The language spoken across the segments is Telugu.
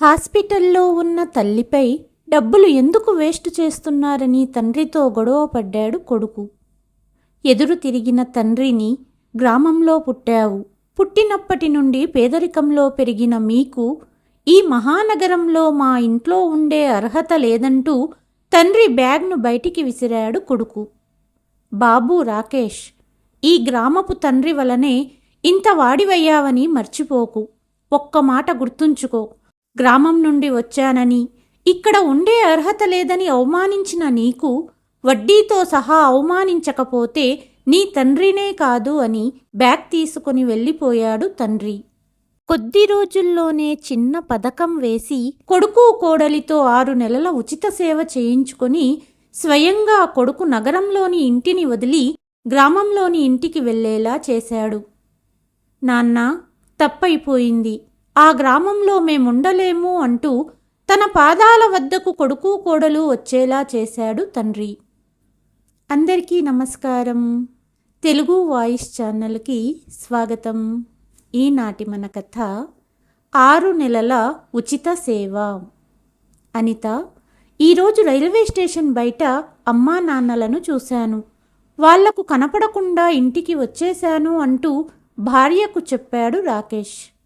హాస్పిటల్లో ఉన్న తల్లిపై డబ్బులు ఎందుకు వేస్ట్ చేస్తున్నారని తండ్రితో గొడవ పడ్డాడు కొడుకు. ఎదురు తిరిగిన తండ్రిని గ్రామంలో పుట్టావు. పుట్టినప్పటి నుండి పేదరికంలో పెరిగిన మీకు ఈ మహానగరంలో మా ఇంట్లో ఉండే అర్హత లేదంటూ తండ్రి బ్యాగ్ను బయటికి విసిరాడు కొడుకు. బాబు రాకేష్ ఈ గ్రామపు తండ్రి వలనే ఇంత వాడివయ్యావని మర్చిపోకు. ఒక్క మాట గుర్తుంచుకో. గ్రామం నుండి వచ్చానని ఇక్కడ ఉండే అర్హత లేదని అవమానించిన నీకు వడ్డీతో సహా అవమానించకపోతే నీ తండ్రినే కాదు అని బ్యాగ్ తీసుకుని వెళ్ళిపోయాడు తండ్రి. కొద్ది రోజుల్లోనే చిన్న పథకం వేసి కొడుకు కోడలితో ఆరు నెలల ఉచిత సేవ చేయించుకొని స్వయంగా కొడుకు నగరంలోని ఇంటిని వదిలి గ్రామంలోని ఇంటికి వెళ్ళేలా చేశాడు. నాన్న తప్పైపోయింది. ఆ గ్రామంలో మేముండలేము అంటూ తన పాదాల వద్దకు కొడుకు కోడలు వచ్చేలా చేశాడు తండ్రి. అందరికీ నమస్కారం. తెలుగు వాయిస్ ఛానల్కి స్వాగతం. ఈనాటి మన కథ ఆరు నెలల ఉచిత సేవ. అనిత ఈరోజు రైల్వే స్టేషన్ బయట అమ్మా నాన్నలను చూశాను. వాళ్ళకు కనపడకుండా ఇంటికి వచ్చేశాను అంటూ భార్యకు చెప్పాడు రాకేష్.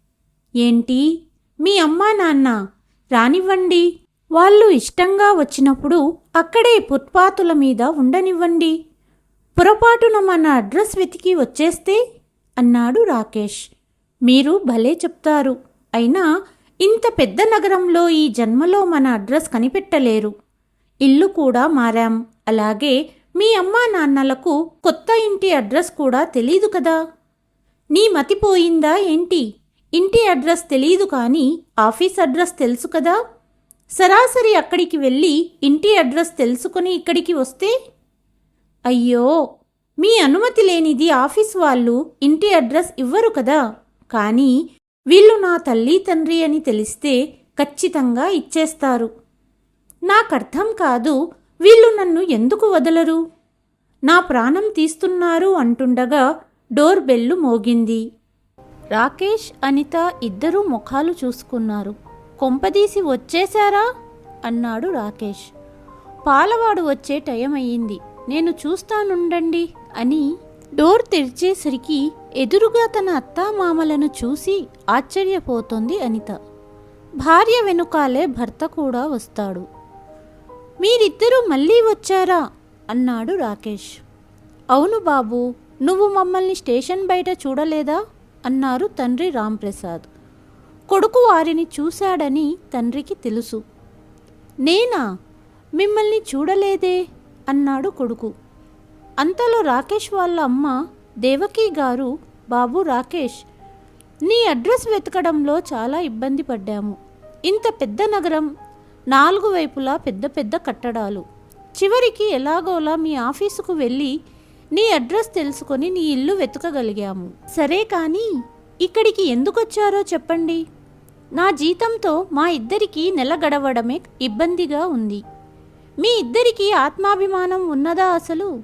ఏంటి? మీ అమ్మా నాన్న రానివ్వండి. వాళ్ళు ఇష్టంగా వచ్చినప్పుడు అక్కడే ఫుట్పాతుల మీద ఉండనివ్వండి. పొరపాటున మన అడ్రస్ వెతికి వచ్చేస్తే? అన్నాడు రాకేష్. మీరు భలే చెప్తారు. అయినా ఇంత పెద్ద నగరంలో ఈ జన్మలో మన అడ్రస్ కనిపెట్టలేరు. ఇల్లు కూడా మారాం. అలాగే మీ అమ్మా నాన్నలకు కొత్త ఇంటి అడ్రస్ కూడా తెలీదు కదా. నీ మతిపోయిందా ఏంటి? ఇంటి అడ్రస్ తెలియదు కానీ ఆఫీస్ అడ్రస్ తెలుసు కదా? సరాసరి అక్కడికి వెళ్ళి ఇంటి అడ్రస్ తెలుసుకుని ఇక్కడికి వస్తే? అయ్యో మీ అనుమతి లేనిది ఆఫీస్ వాళ్ళు ఇంటి అడ్రస్ ఇవ్వరు కదా? కానీ వీళ్ళు నా తల్లి తండ్రి అని తెలిస్తే ఖచ్చితంగా ఇచ్చేస్తారు. నాకర్థం కాదు వీళ్ళు నన్ను ఎందుకు వదలరు? నా ప్రాణం తీస్తున్నారు అంటుండగా డోర్ బెల్లు మోగింది. రాకేష్ అనిత ఇద్దరూ ముఖాలు చూసుకున్నారు. కొంపదీసి వచ్చేశారా? అన్నాడు రాకేష్. పాలవాడు వచ్చే టైం అయ్యింది నేను చూస్తానుండండి అని డోర్ తెరిచేసరికి ఎదురుగా తన అత్తామామలను చూసి ఆశ్చర్యపోతోంది అనిత. భార్య వెనుకాలే భర్త కూడా వస్తాడు. మీరిద్దరూ మళ్ళీ వచ్చారా? అన్నాడు రాకేష్. అవును బాబు నువ్వు మమ్మల్ని స్టేషన్ బయట చూడలేదా? అన్నారు తండ్రి రాంప్రసాద్. కొడుకు వారిని చూశాడని తండ్రికి తెలుసు. నేనా? మిమ్మల్ని చూడలేదే? అన్నాడు కొడుకు. అంతలో రాకేష్ వాళ్ళ అమ్మ దేవకీ గారు బాబు రాకేష్ నీ అడ్రస్ వెతకడంలో చాలా ఇబ్బంది పడ్డాము. ఇంత పెద్ద నగరం నాలుగు వైపులా పెద్ద పెద్ద కట్టడాలు. చివరికి ఎలాగోలా మీ ఆఫీసుకు వెళ్ళి నీ అడ్రస్ తెలుసుకొని నీ ఇల్లు వెతకగలిగాము. సరే కానీ ఇక్కడికి ఎందుకొచ్చారో చెప్పండి. నా జీతంతో మా ఇద్దరికి నెల గడవడమే ఇబ్బందిగా ఉంది. మీ ఇద్దరికి ఆత్మాభిమానం ఉన్నదా అసలు?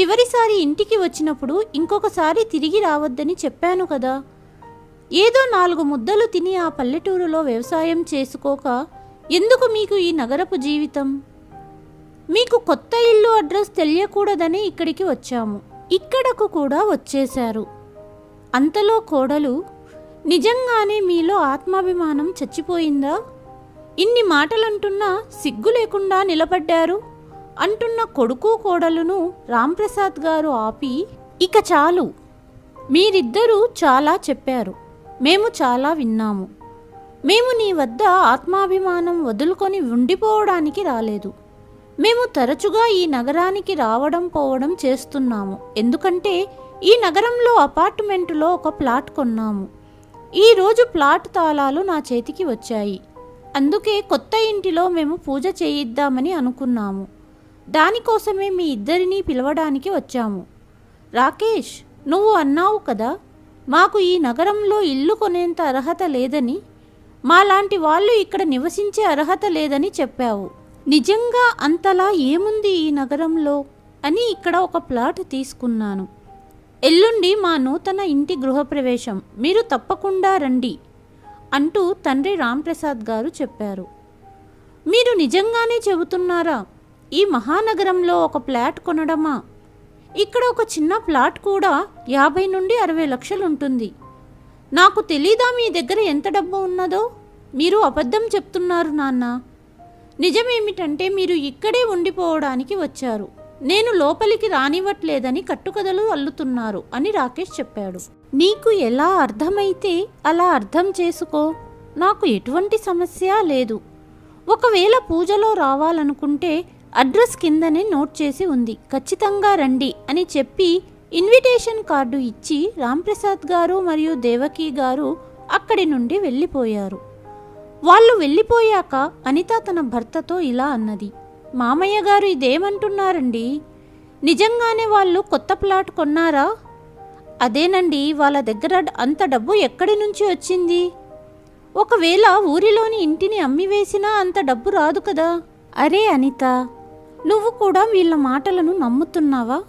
చివరిసారి ఇంటికి వచ్చినప్పుడు ఇంకొకసారి తిరిగి రావద్దని చెప్పాను కదా. ఏదో నాలుగు ముద్దలు తిని ఆ పల్లెటూరులో వ్యవసాయం చేసుకోక ఎందుకు మీకు ఈ నగరపు జీవితం? మీకు కొత్త ఇల్లు అడ్రస్ తెలియకూడదని ఇక్కడికి వచ్చాము. ఇక్కడకు కూడా వచ్చేశారు. అంతలో కోడలు నిజంగానే మీలో ఆత్మాభిమానం చచ్చిపోయిందా? ఇన్ని మాటలంటున్నా సిగ్గు లేకుండా నిలబడ్డారు? అంటున్న కొడుకు కోడలును రాంప్రసాద్ గారు ఆపి ఇక చాలు. మీరిద్దరూ చాలా చెప్పారు. మేము చాలా విన్నాము. మేము నీ వద్ద ఆత్మాభిమానం వదులుకొని ఉండిపోవడానికి రాలేదు. మేము తరచుగా ఈ నగరానికి రావడం పోవడం చేస్తున్నాము. ఎందుకంటే ఈ నగరంలో అపార్ట్మెంటులో ఒక ప్లాట్ కొన్నాము. ఈరోజు ప్లాట్ తాళాలు నా చేతికి వచ్చాయి. అందుకే కొత్త ఇంటిలో మేము పూజ చేయిద్దామని అనుకున్నాము. దానికోసమే మీ ఇద్దరినీ పిలవడానికి వచ్చాము. రాకేష్ నువ్వు అన్నావు కదా మాకు ఈ నగరంలో ఇల్లు కొనేంత అర్హత లేదని మాలాంటి వాళ్ళు ఇక్కడ నివసించే అర్హత లేదని చెప్పావు. నిజంగా అంతలా ఏముంది ఈ నగరంలో? అని ఇక్కడ ఒక ప్లాట్ తీసుకున్నాను. ఎల్లుండి మా నూతన ఇంటి గృహప్రవేశం. మీరు తప్పకుండా రండి అంటూ తండ్రి రాంప్రసాద్ గారు చెప్పారు. మీరు నిజంగానే చెబుతున్నారా? ఈ మహానగరంలో ఒక ప్లాట్ కొనడమా? ఇక్కడ ఒక చిన్న ప్లాట్ కూడా యాభై నుండి అరవై లక్షలు ఉంటుంది నాకు తెలీదా మీ దగ్గర ఎంత డబ్బు ఉన్నదో? మీరు అబద్ధం చెప్తున్నారు నాన్న. నిజమేమిటంటే మీరు ఇక్కడే ఉండిపోవడానికి వచ్చారు. నేను లోపలికి రానివ్వట్లేదని కట్టుకథలు అల్లుతున్నారు అని రాకేష్ చెప్పాడు. నీకు ఎలా అర్థమైతే అలా అర్థం చేసుకో. నాకు ఎటువంటి సమస్య లేదు. ఒకవేళ పూజలో రావాలనుకుంటే అడ్రస్ కిందనే నోట్ చేసి ఉంది. ఖచ్చితంగా రండి అని చెప్పి ఇన్విటేషన్ కార్డు ఇచ్చి రాంప్రసాద్ గారు మరియు దేవకి గారు అక్కడి నుండి వెళ్ళిపోయారు. వాళ్ళు వెళ్ళిపోయాక అనిత తన భర్తతో ఇలా అన్నది. మామయ్య గారు ఇదేమంటున్నారండి? నిజంగానే వాళ్ళు కొత్త ప్లాట్ కొన్నారా? అదేనండి వాళ్ళ దగ్గర అంత డబ్బు ఎక్కడి నుంచి వచ్చింది? ఒకవేళ ఊరిలోని ఇంటిని అమ్మివేసినా అంత డబ్బు రాదు కదా? అరే అనిత నువ్వు కూడా వీళ్ళ మాటలను నమ్ముతున్నావా?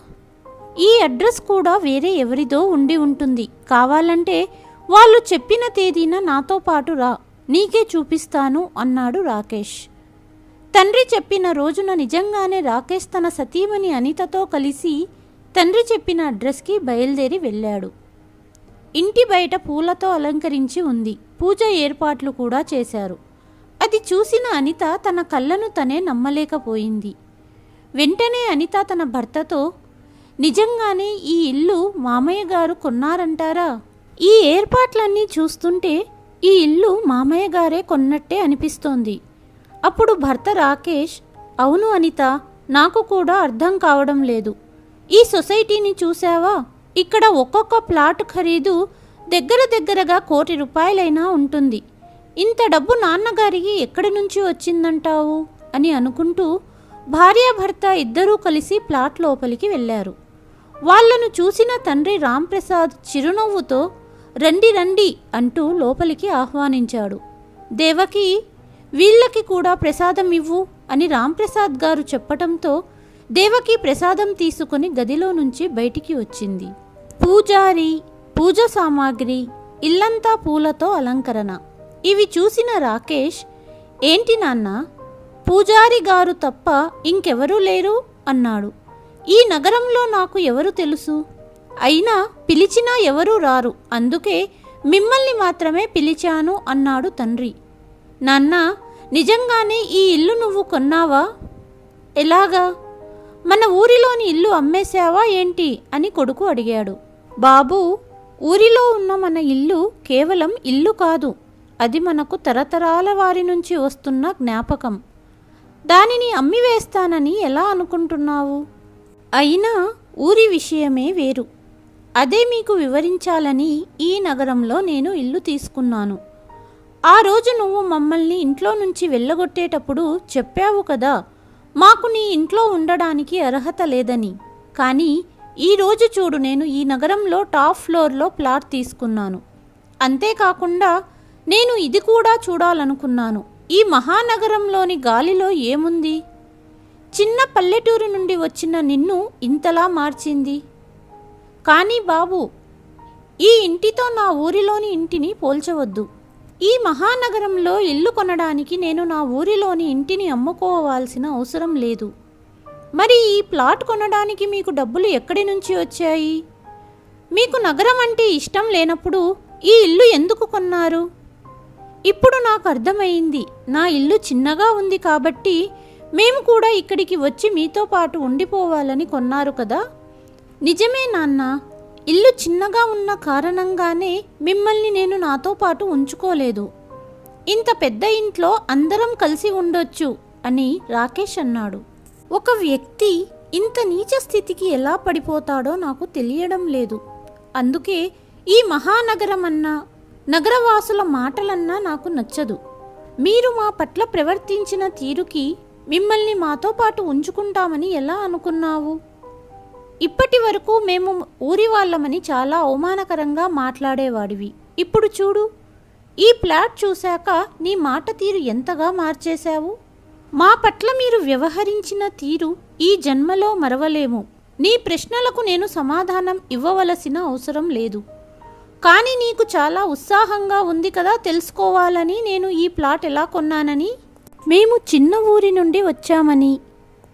ఈ అడ్రస్ కూడా వేరే ఎవరిదో ఉండి ఉంటుంది. కావాలంటే వాళ్ళు చెప్పిన తేదీన నాతో పాటు రా. నీకే చూపిస్తాను అన్నాడు రాకేష్. తండ్రి చెప్పిన రోజున నిజంగానే రాకేష్ తన సతీమణి అనితతో కలిసి తండ్రి చెప్పిన అడ్రస్కి బయలుదేరి వెళ్ళాడు. ఇంటి బయట పూలతో అలంకరించి ఉంది. పూజ ఏర్పాట్లు కూడా చేశారు. అది చూసిన అనిత తన కళ్ళను తనే నమ్మలేకపోయింది. వెంటనే అనిత తన భర్తతో నిజంగానే ఈ ఇల్లు మామయ్య గారు కొన్నారంటారా? ఈ ఏర్పాట్లన్నీ చూస్తుంటే ఈ ఇల్లు మామయ్య గారే కొన్నట్టే అనిపిస్తోంది. అప్పుడు భర్త రాకేష్ అవును అనిత నాకు కూడా అర్థం కావడం లేదు. ఈ సొసైటీని చూసావా ఇక్కడ ఒక్కొక్క ప్లాట్ ఖరీదు దగ్గర దగ్గరగా కోటి రూపాయలైనా ఉంటుంది. ఇంత డబ్బు నాన్నగారికి ఎక్కడి నుంచి వచ్చిందంటావు? అని అనుకుంటూ భార్యాభర్త ఇద్దరూ కలిసి ప్లాట్ లోపలికి వెళ్ళారు. వాళ్ళను చూసిన తండ్రి రాంప్రసాద్ చిరునవ్వుతో రండి రండి అంటూ లోపలికి ఆహ్వానించాడు. దేవకి వీళ్ళకి కూడా ప్రసాదం ఇవ్వు అని రాంప్రసాద్ గారు చెప్పటంతో దేవకి ప్రసాదం తీసుకుని గదిలో నుంచి బయటికి వచ్చింది. పూజారి పూజ సామాగ్రి ఇల్లంతా పూలతో అలంకరణ. ఇవి చూసిన రాకేష్ ఏంటి నాన్న? పూజారి గారు తప్ప ఇంకెవరూ లేరు? అన్నాడు. ఈ నగరంలో నాకు ఎవరు తెలుసు? అయినా పిలిచినా ఎవరూ రారు. అందుకే మిమ్మల్ని మాత్రమే పిలిచాను అన్నాడు తండ్రి. నాన్న నిజంగానే ఈ ఇల్లు నువ్వు కొన్నావా? ఎలాగా? మన ఊరిలోని ఇల్లు అమ్మేశావా ఏంటి? అని కొడుకు అడిగాడు. బాబు ఊరిలో ఉన్న మన ఇల్లు కేవలం ఇల్లు కాదు. అది మనకు తరతరాల వారి నుంచి వస్తున్న జ్ఞాపకం. దానిని అమ్మివేస్తానని ఎలా అనుకుంటున్నావు? అయినా ఊరి విషయమే వేరు. అదే మీకు వివరించాలని ఈ నగరంలో నేను ఇల్లు తీసుకున్నాను. ఆ రోజు నువ్వు మమ్మల్ని ఇంట్లో నుంచి వెళ్ళగొట్టేటప్పుడు చెప్పావు కదా మాకు నీ ఇంట్లో ఉండడానికి అర్హత లేదని. కానీ ఈరోజు చూడు నేను ఈ నగరంలో టాప్ ఫ్లోర్లో ప్లాట్ తీసుకున్నాను. అంతేకాకుండా నేను ఇది కూడా చూడాలనుకున్నాను. ఈ మహానగరంలోని గాలిలో ఏముంది? చిన్న పల్లెటూరు నుండి వచ్చిన నిన్ను ఇంతలా మార్చింది. కానీ బాబు ఈ ఇంటితో నా ఊరిలోని ఇంటిని పోల్చవద్దు. ఈ మహానగరంలో ఇల్లు కొనడానికి నేను నా ఊరిలోని ఇంటిని అమ్ముకోవాల్సిన అవసరం లేదు. మరి ఈ ప్లాట్ కొనడానికి మీకు డబ్బులు ఎక్కడి నుంచి వచ్చాయి? మీకు నగరం అంటే ఇష్టం లేనప్పుడు ఈ ఇల్లు ఎందుకు కొన్నారు? ఇప్పుడు నాకు అర్థమైంది. నా ఇల్లు చిన్నగా ఉంది కాబట్టి మేము కూడా ఇక్కడికి వచ్చి మీతో పాటు ఉండిపోవాలని కొన్నారు కదా? నిజమే నాన్న ఇల్లు చిన్నగా ఉన్న కారణంగానే మిమ్మల్ని నేను నాతో పాటు ఉంచుకోలేదు. ఇంత పెద్ద ఇంట్లో అందరం కలిసి ఉండొచ్చు అని రాకేష్ అన్నాడు. ఒక వ్యక్తి ఇంత నీచ స్థితికి ఎలా పడిపోతాడో నాకు తెలియడం లేదు. అందుకే ఈ మహానగరం అన్నా నగరవాసుల మాటలన్నా నాకు నచ్చదు. మీరు మా పట్ల ప్రవర్తించిన తీరుకి మిమ్మల్ని మాతో పాటు ఉంచుకుంటామని ఎలా అనుకున్నావు? ఇప్పటి వరకు మేము ఊరి వాళ్ళమని చాలా అవమానకరంగా మాట్లాడేవాడివి. ఇప్పుడు చూడు ఈ ప్లాట్ చూశాక నీ మాట తీరు ఎంతగా మార్చేశావు? మా పట్ల మీరు వ్యవహరించిన తీరు ఈ జన్మలో మరవలేము. నీ ప్రశ్నలకు నేను సమాధానం ఇవ్వవలసిన అవసరం లేదు. కానీ నీకు చాలా ఉత్సాహంగా ఉంది కదా తెలుసుకోవాలని నేను ఈ ప్లాట్ ఎలా కొన్నానని? మేము చిన్న ఊరి నుండి వచ్చామని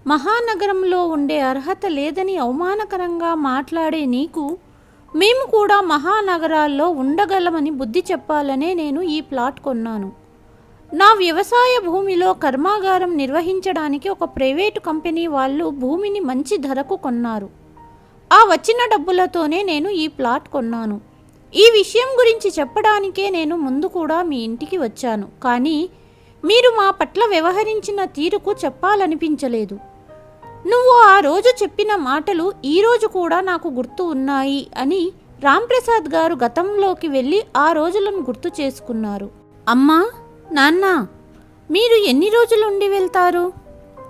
మహానగరంలో ఉండే అర్హత లేదని అవమానకరంగా మాట్లాడే నీకు మేము కూడా మహానగరాల్లో ఉండగలమని బుద్ధి చెప్పాలనే నేను ఈ ప్లాట్ కొన్నాను. నా వ్యవసాయ భూమిలో కర్మాగారం నిర్వహించడానికి ఒక ప్రైవేటు కంపెనీ వాళ్ళు భూమిని మంచి ధరకు కొన్నారు. ఆ వచ్చిన డబ్బులతోనే నేను ఈ ప్లాట్ కొన్నాను. ఈ విషయం గురించి చెప్పడానికే నేను ముందు కూడా మీ ఇంటికి వచ్చాను కానీ మీరు మా పట్ల వ్యవహరించిన తీరుకు చెప్పాలనిపించలేదు. నువ్వు ఆ రోజు చెప్పిన మాటలు ఈరోజు కూడా నాకు గుర్తు ఉన్నాయి అని రాంప్రసాద్ గారు గతంలోకి వెళ్ళి ఆ రోజులను గుర్తు చేసుకున్నారు. అమ్మా నాన్న మీరు ఎన్ని రోజులు ఉండి వెళ్తారు?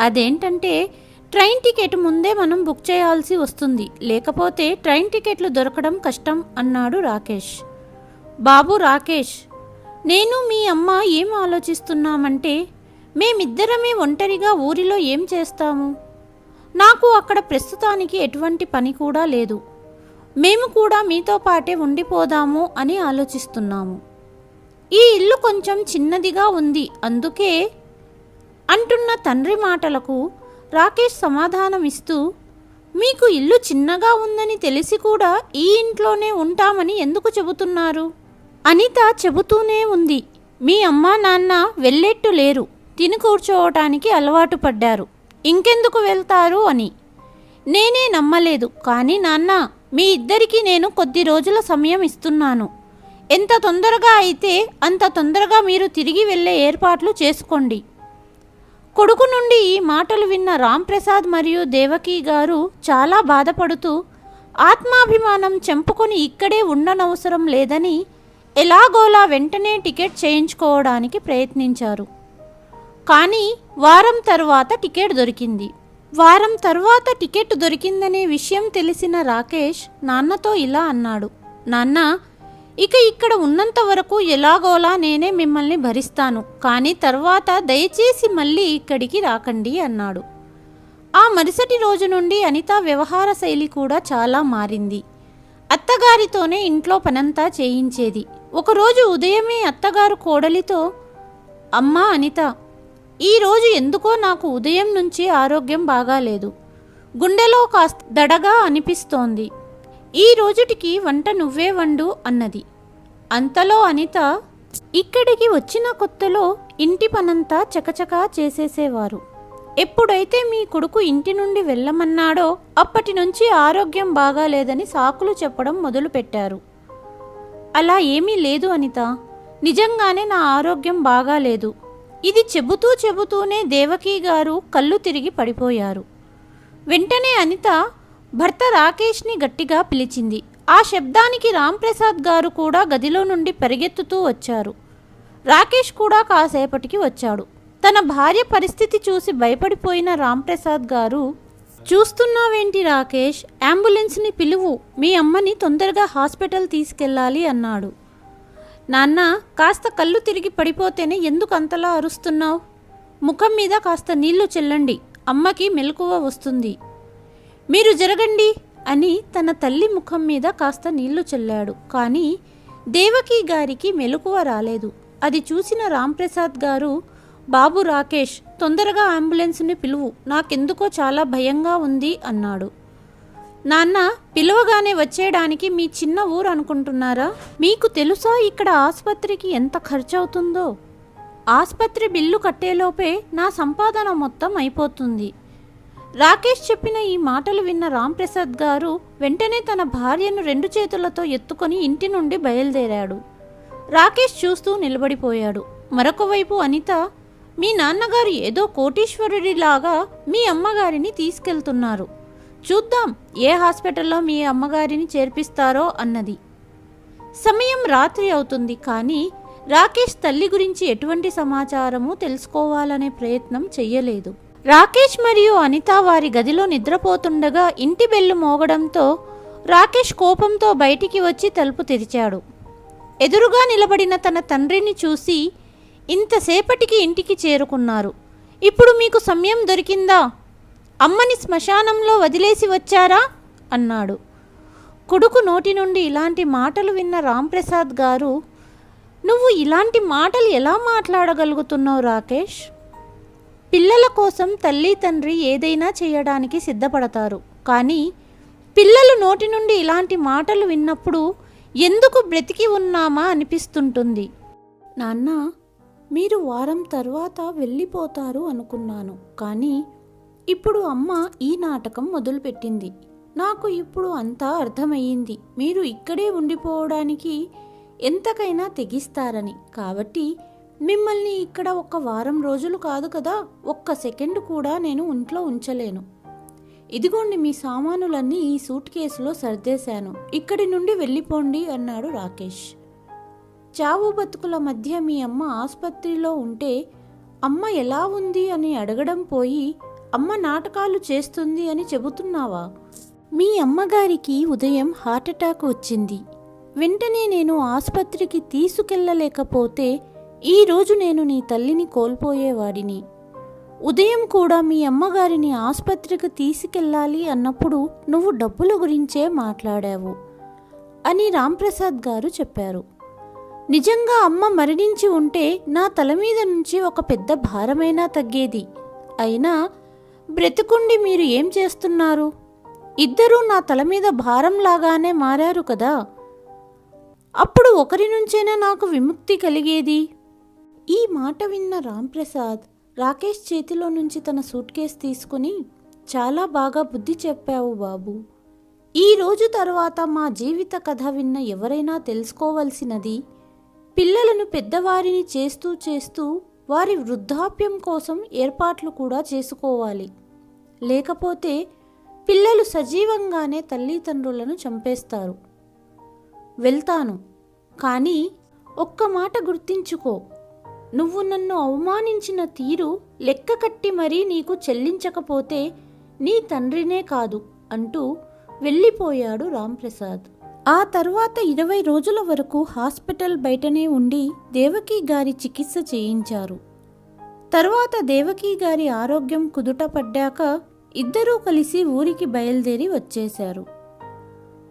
అదేంటంటే ట్రైన్ టికెట్ ముందే మనం బుక్ చేయాల్సి వస్తుంది. లేకపోతే ట్రైన్ టికెట్లు దొరకడం కష్టం అన్నాడు రాకేష్. బాబు రాకేష్ నేను మీ అమ్మ ఏం ఆలోచిస్తున్నామంటే మేమిద్దరమే ఒంటరిగా ఊరిలో ఏం చేస్తాము? నాకు అక్కడ ప్రస్తుతానికి ఎటువంటి పని కూడా లేదు. మేము కూడా మీతో పాటే ఉండిపోదాము అని ఆలోచిస్తున్నాము. ఈ ఇల్లు కొంచెం చిన్నదిగా ఉంది అందుకే అంటున్న తండ్రి మాటలకు రాకేష్ సమాధానం ఇస్తూ మీకు ఇల్లు చిన్నగా ఉందని తెలిసి కూడా ఈ ఇంట్లోనే ఉంటామని ఎందుకు చెబుతున్నారు? అనిత చెబుతూనే ఉంది. మీ అమ్మా నాన్న వెళ్ళేట్టు లేరు. తిని కూర్చోవటానికి అలవాటు పడ్డారు. ఇంకెందుకు వెళ్తారు అని. నేనే నమ్మలేదు కానీ నాన్న మీ ఇద్దరికీ నేను కొద్ది రోజుల సమయం ఇస్తున్నాను. ఎంత తొందరగా అయితే అంత తొందరగా మీరు తిరిగి వెళ్ళే ఏర్పాట్లు చేసుకోండి. కొడుకు నుండి ఈ మాటలు విన్న రాంప్రసాద్ మరియు దేవకీ గారు చాలా బాధపడుతూ ఆత్మాభిమానం చెంపుకొని ఇక్కడే ఉండనవసరం లేదని ఎలాగోలా వెంటనే టికెట్ చేయించుకోవడానికి ప్రయత్నించారు. కానీ వారం తర్వాత టికెట్ దొరికింది. వారం తర్వాత టికెట్ దొరికిందనే విషయం తెలిసిన రాకేష్ నాన్నతో ఇలా అన్నాడు. నాన్న ఇక ఇక్కడ ఉన్నంత వరకు ఎలాగోలా నేనే మిమ్మల్ని భరిస్తాను కానీ తర్వాత దయచేసి మళ్ళీ ఇక్కడికి రాకండి అన్నాడు. ఆ మరుసటి రోజు నుండి అనిత వ్యవహార శైలి కూడా చాలా మారింది. అత్తగారితోనే ఇంట్లో పనంతా చేయించేది. ఒకరోజు ఉదయమే అత్తగారు కోడలితో అమ్మా అనిత ఈరోజు ఎందుకో నాకు ఉదయం నుంచి ఆరోగ్యం బాగాలేదు. గుండెలో కాస్త దడగా అనిపిస్తోంది. ఈ రోజుటికి వంట నువ్వే వండు అన్నది. అంతలో అనిత ఇక్కడికి వచ్చిన కొత్తలో ఇంటి పనంతా చకచకా చేసేసేవారు. ఎప్పుడైతే మీ కొడుకు ఇంటి నుండి వెళ్ళమన్నాడో అప్పటి నుంచి ఆరోగ్యం బాగాలేదని సాకులు చెప్పడం మొదలుపెట్టారు. అలా ఏమీ లేదు అనిత. నిజంగానే నా ఆరోగ్యం బాగాలేదు. ఇది చెబుతూ చెబుతూనే దేవకీ గారు కళ్ళు తిరిగి పడిపోయారు. వెంటనే అనిత భర్త రాకేష్ని గట్టిగా పిలిచింది. ఆ శబ్దానికి రాంప్రసాద్ గారు కూడా గదిలో నుండి పరిగెత్తుతూ వచ్చారు. రాకేష్ కూడా కాసేపటికి వచ్చాడు. తన భార్య పరిస్థితి చూసి భయపడిపోయిన రాంప్రసాద్ గారు చూస్తున్నావేంటి రాకేష్? అంబులెన్స్ని పిలువు. మీ అమ్మని తొందరగా హాస్పిటల్ తీసుకెళ్ళాలి అన్నాడు. నాన్న కాస్త కళ్ళు తిరిగి పడిపోతేనే ఎందుకు అంతలా అరుస్తున్నావు? ముఖం మీద కాస్త నీళ్ళు చెల్లండి అమ్మకి మెలకువ వస్తుంది. మీరు జరగండి అని తన తల్లి ముఖం మీద కాస్త నీళ్ళు చల్లాడు. కానీ దేవకి గారికి మెలకువ రాలేదు. అది చూసిన రాంప్రసాద్ గారు బాబు రాకేష్ తొందరగా అంబులెన్స్ని పిలువు నాకెందుకో చాలా భయంగా ఉంది అన్నాడు. నాన్న పిలవగానే వచ్చేయడానికి మీ చిన్న ఊరు అనుకుంటున్నారా? మీకు తెలుసా ఇక్కడ ఆసుపత్రికి ఎంత ఖర్చవుతుందో? ఆసుపత్రి బిల్లు కట్టేలోపే నా సంపాదన మొత్తం అయిపోతుంది. రాకేష్ చెప్పిన ఈ మాటలు విన్న రాంప్రసాద్ గారు వెంటనే తన భార్యను రెండు చేతులతో ఎత్తుకొని ఇంటి నుండి బయలుదేరాడు. రాకేష్ చూస్తూ నిలబడిపోయాడు. మరొక వైపు అనిత మీ నాన్నగారు ఏదో కోటీశ్వరుడిలాగా మీ అమ్మగారిని తీసుకెళ్తున్నారు. చూద్దాం ఏ హాస్పిటల్లో మీ అమ్మగారిని చేర్పిస్తారో అన్నది. సమయం రాత్రి అవుతుంది కానీ రాకేష్ తల్లి గురించి ఎటువంటి సమాచారము తెలుసుకోవాలనే ప్రయత్నం చెయ్యలేదు. రాకేష్ మరియు అనిత వారి గదిలో నిద్రపోతుండగా ఇంటి బెల్లు మోగడంతో రాకేష్ కోపంతో బయటికి వచ్చి తలుపు తెరిచాడు. ఎదురుగా నిలబడిన తన తండ్రిని చూసి ఇంతసేపటికి ఇంటికి చేరుకున్నారు. ఇప్పుడు మీకు సమయం దొరికిందా? అమ్మని శ్మశానంలో వదిలేసి వచ్చారా? అన్నాడు. కొడుకు నోటి నుండి ఇలాంటి మాటలు విన్న రాంప్రసాద్ గారు నువ్వు ఇలాంటి మాటలు ఎలా మాట్లాడగలుగుతున్నావు రాకేష్? పిల్లల కోసం తల్లి తండ్రి ఏదైనా చేయడానికి సిద్ధపడతారు. కానీ పిల్లలు నోటి నుండి ఇలాంటి మాటలు విన్నప్పుడు ఎందుకు బ్రతికి ఉన్నామా అనిపిస్తుంటుంది. నాన్న మీరు వారం తర్వాత వెళ్ళిపోతారు అనుకున్నాను. కానీ ఇప్పుడు అమ్మ ఈ నాటకం మొదలుపెట్టింది. నాకు ఇప్పుడు అంతా అర్థమయ్యింది. మీరు ఇక్కడే ఉండిపోవడానికి ఎంతకైనా తెగిస్తారని. కాబట్టి మిమ్మల్ని ఇక్కడ ఒక వారం రోజులు కాదు కదా ఒక్క సెకండ్ కూడా నేను ఇంట్లో ఉంచలేను. ఇదిగోండి మీ సామానులన్నీ ఈ సూట్ కేసులో సర్దేశాను. ఇక్కడి నుండి వెళ్ళిపోండి అన్నాడు రాకేష్. చావు బతుకుల మధ్య మీ అమ్మ ఆసుపత్రిలో ఉంటే అమ్మ ఎలా ఉంది అని అడగడం పోయి అమ్మ నాటకాలు చేస్తుంది అని చెబుతున్నావా? మీ అమ్మగారికి ఉదయం హార్ట్అటాక్ వచ్చింది. వెంటనే నేను ఆసుపత్రికి తీసుకెళ్ళలేకపోతే ఈరోజు నేను నీ తల్లిని కోల్పోయేవాడిని. ఉదయం కూడా మీ అమ్మగారిని ఆసుపత్రికి తీసుకెళ్ళాలి అన్నప్పుడు నువ్వు డబ్బుల గురించే మాట్లాడావు అని రాంప్రసాద్ గారు చెప్పారు. నిజంగా అమ్మ మరణించి ఉంటే నా తల మీద నుంచి ఒక పెద్ద భారమైనా తగ్గేది. అయినా బ్రతుకుండి మీరు ఏం చేస్తున్నారు? ఇద్దరూ నా తల మీద భారంలాగానే మారారు కదా. అప్పుడు ఒకరి నుంచైనా నాకు విముక్తి కలిగేది? ఈ మాట విన్న రాంప్రసాద్ రాకేష్ చేతిలో నుంచి తన సూట్ కేస్ తీసుకుని చాలా బాగా బుద్ధి చెప్పావు బాబు. ఈ రోజు తర్వాత మా జీవిత కథ విన్న ఎవరైనా తెలుసుకోవలసినది పిల్లలను పెద్దవారిని చేస్తూ చేస్తూ వారి వృద్ధాప్యం కోసం ఏర్పాట్లు కూడా చేసుకోవాలి. లేకపోతే పిల్లలు సజీవంగానే తల్లిదండ్రులను చంపేస్తారు. వెళ్తాను కానీ ఒక్క మాట గుర్తించుకో. నువ్వు నన్ను అవమానించిన తీరు లెక్క కట్టి మరీ నీకు చెల్లించకపోతే నీ తండ్రినే కాదు అంటూ వెళ్ళిపోయాడు రాంప్రసాద్. ఆ తర్వాత ఇరవై రోజుల వరకు హాస్పిటల్ బయటనే ఉండి దేవకీ గారి చికిత్స చేయించారు. తర్వాత దేవకీ గారి ఆరోగ్యం కుదుట పడ్డాక ఇద్దరూ కలిసి ఊరికి బయలుదేరి వచ్చేశారు.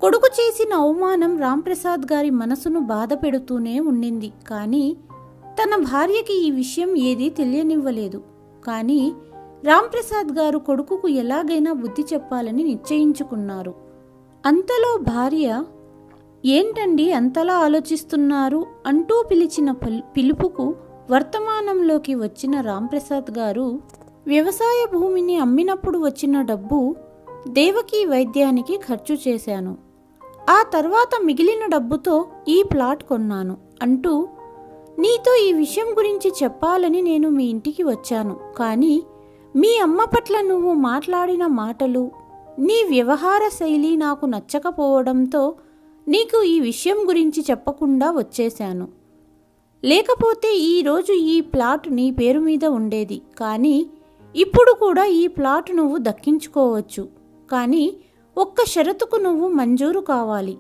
కొడుకు చేసిన అవమానం రాంప్రసాద్ గారి మనసును బాధ పెడుతూనే ఉండింది. కానీ తన భార్యకి ఈ విషయం ఏదీ తెలియనివ్వలేదు. కానీ రాంప్రసాద్ గారు కొడుకుకు ఎలాగైనా బుద్ధి చెప్పాలని నిశ్చయించుకున్నారు. అంతలో భార్య ఏంటండి అంతలా ఆలోచిస్తున్నారు? అంటూ పిలిచిన పిలుపుకు వర్తమానంలోకి వచ్చిన రాంప్రసాద్ గారు వ్యవసాయ భూమిని అమ్మినప్పుడు వచ్చిన డబ్బు దేవకి వైద్యానికి ఖర్చు చేశాను. ఆ తర్వాత మిగిలిన డబ్బుతో ఈ ప్లాట్ కొన్నాను అంటూ నీతో ఈ విషయం గురించి చెప్పాలని నేను మీ ఇంటికి వచ్చాను. కానీ మీ అమ్మ పట్ల నువ్వు మాట్లాడిన మాటలు నీ వ్యవహార శైలి నాకు నచ్చకపోవడంతో నీకు ఈ విషయం గురించి చెప్పకుండా వచ్చేశాను. లేకపోతే ఈరోజు ఈ ప్లాట్ నీ పేరు మీద ఉండేది. కానీ ఇప్పుడు కూడా ఈ ప్లాట్ నువ్వు దక్కించుకోవచ్చు. కానీ ఒక్క షరతుకు నువ్వు మంజూరు కావాలి.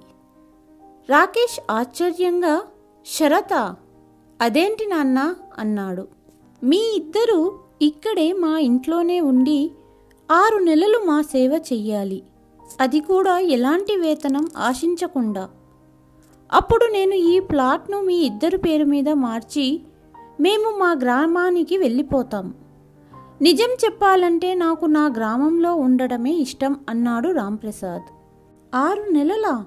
రాకేష్ ఆశ్చర్యంగా షరతా అదేంటి నాన్న? అన్నాడు. మీ ఇద్దరూ ఇక్కడే మా ఇంట్లోనే ఉండి ఆరు నెలలు మా సేవ చెయ్యాలి. అది కూడా ఎలాంటి వేతనం ఆశించకుండా. అప్పుడు నేను ఈ ప్లాట్ను మీ ఇద్దరు పేరు మీద మార్చి మేము మా గ్రామానికి వెళ్ళిపోతాం. నిజం చెప్పాలంటే నాకు నా గ్రామంలో ఉండడమే ఇష్టం అన్నాడు రాంప్రసాద్. ఆరు నెలల?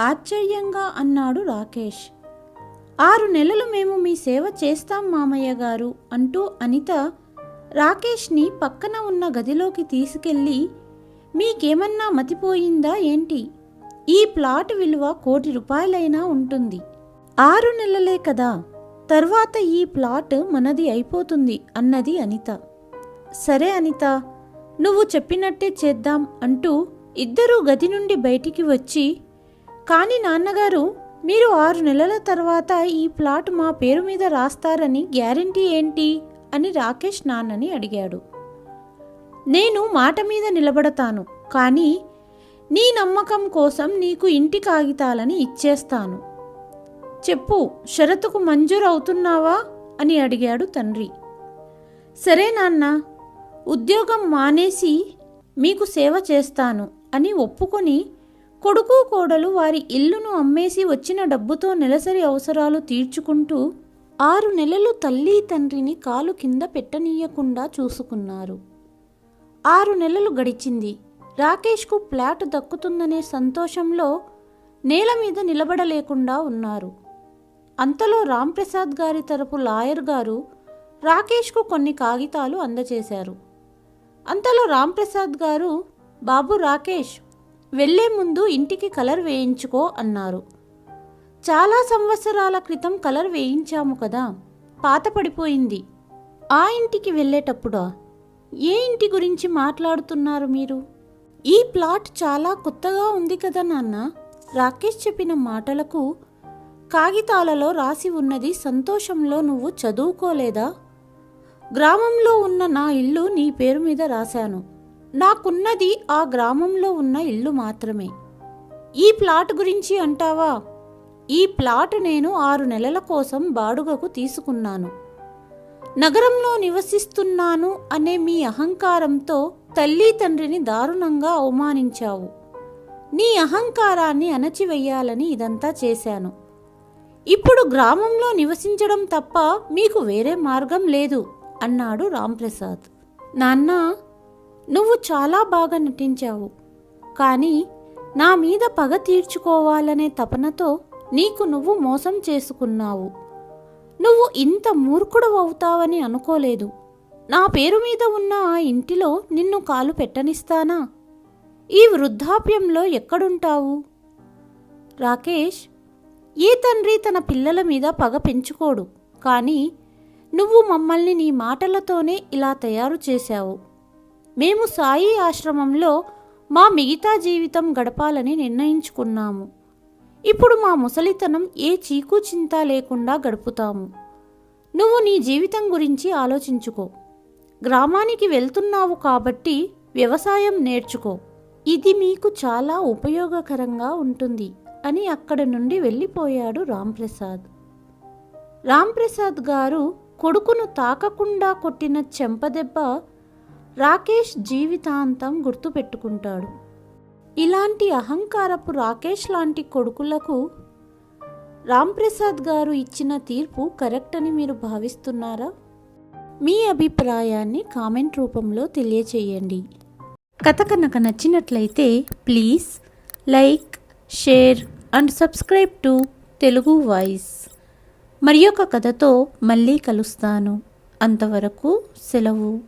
ఆశ్చర్యంగా అన్నాడు రాకేష్. ఆరు నెలలు మేము మీ సేవ చేస్తాం మామయ్య గారు అంటూ అనిత రాకేష్ని పక్కన ఉన్న గదిలోకి తీసుకెళ్ళి మీకేమన్నా మతిపోయిందా ఏంటి? ఈ ప్లాట్ విలువ కోటి రూపాయలైనా ఉంటుంది. ఆరు నెలలే కదా. తర్వాత ఈ ప్లాట్ మనది అయిపోతుంది అన్నది అనిత. సరే అనిత నువ్వు చెప్పినట్టే చేద్దాం అంటూ ఇద్దరూ గది నుండి బయటికి వచ్చి కానీ నాన్నగారు మీరు ఆరు నెలల తర్వాత ఈ ప్లాట్ మా పేరు మీద రాస్తారని గ్యారంటీ ఏంటి? అని రాకేష్ నాన్నని అడిగాడు. నేను మాట మీద నిలబడతాను కానీ నీ నమ్మకం కోసం నీకు ఇంటి కాగితాలని ఇచ్చేస్తాను. చెప్పు షరతుకు మంజూరు అవుతున్నావా అని అడిగాడు తండ్రి. సరే నాన్న ఉద్యోగం మానేసి మీకు సేవ చేస్తాను అని ఒప్పుకొని కొడుకు కోడలు వారి ఇల్లును అమ్మేసి వచ్చిన డబ్బుతో నెలసరి అవసరాలు తీర్చుకుంటూ ఆరు నెలలు తల్లి తండ్రిని కాలు కింద పెట్టనీయకుండా చూసుకున్నారు. ఆరు నెలలు గడిచింది. రాకేష్కు ఫ్లాట్ దక్కుతుందనే సంతోషంలో నేల మీద నిలబడలేకుండా ఉన్నారు. అంతలో రాంప్రసాద్ గారి తరపు లాయర్ గారు రాకేష్కు కొన్ని కాగితాలు అందజేశారు. అంతలో రాంప్రసాద్ గారు బాబు రాకేష్ వెళ్ళే ముందు ఇంటికి కలర్ వేయించుకో అన్నారు. చాలా సంవత్సరాల క్రితం కలర్ వేయించాము కదా పాత పడిపోయింది. ఆ ఇంటికి వెళ్ళేటప్పుడా? ఏ ఇంటి గురించి మాట్లాడుతున్నారు మీరు? ఈ ప్లాట్ చాలా కొత్తగా ఉంది కదా నాన్న రాకేష్ చెప్పిన మాటలకు కాగితాలలో రాసి ఉన్నది సంతోషంలో నువ్వు చదువుకోలేదా? గ్రామంలో ఉన్న నా ఇల్లు నీ పేరు మీద రాశాను. నాకున్నది ఆ గ్రామంలో ఉన్న ఇల్లు మాత్రమే. ఈ ప్లాట్ గురించి అంటావా? ఈ ప్లాట్ నేను ఆరు నెలల కోసం బాడుగకు తీసుకున్నాను. నగరంలో నివసిస్తున్నాను అనే మీ అహంకారంతో తల్లి తండ్రిని దారుణంగా అవమానించావు. నీ అహంకారాన్ని అణచివెయ్యాలని ఇదంతా చేశాను. ఇప్పుడు గ్రామంలో నివసించడం తప్ప మీకు వేరే మార్గం లేదు. అన్నాడు రాంప్రసాద్. నాన్న నువ్వు చాలా బాగా నటించావు. కానీ నా మీద పగ తీర్చుకోవాలనే తపనతో నీకు నువ్వు మోసం చేసుకున్నావు. నువ్వు ఇంత మూర్ఖుడు అవుతావని అనుకోలేదు. నా పేరు మీద ఉన్న ఆ ఇంటిలో నిన్ను కాలు పెట్టనిస్తానా? ఈ వృద్ధాప్యంలో ఎక్కడుంటావు? రాకేష్ ఏ తండ్రి తన పిల్లల మీద పగ పెంచుకోడు. కానీ నువ్వు మమ్మల్ని నీ మాటలతోనే ఇలా తయారు చేశావు. మేము సాయి ఆశ్రమంలో మా మిగతా జీవితం గడపాలని నిర్ణయించుకున్నాము. ఇప్పుడు మా ముసలితనం ఏ చీకు చింత లేకుండా గడుపుతాము. నువ్వు నీ జీవితం గురించి ఆలోచించుకో. గ్రామానికి వెళ్తున్నావు కాబట్టి వ్యవసాయం నేర్చుకో. ఇది మీకు చాలా ఉపయోగకరంగా ఉంటుంది అని అక్కడ నుండి వెళ్ళిపోయాడు రాంప్రసాద్. రాంప్రసాద్ గారు కొడుకును తాకకుండా కొట్టిన చెంపదెబ్బ రాకేష్ జీవితాంతం గుర్తుపెట్టుకుంటాడు. ఇలాంటి అహంకారపు రాకేష్ లాంటి కొడుకులకు రాంప్రసాద్ గారు ఇచ్చిన తీర్పు కరెక్ట్ అని మీరు భావిస్తున్నారా? మీ అభిప్రాయాన్ని కామెంట్ రూపంలో తెలియచేయండి. కథ కనుక నచ్చినట్లయితే please like share and subscribe to Telugu voice. మరి ఒక కథతో మళ్ళీ కలుస్తాను. అంతవరకు సెలవు.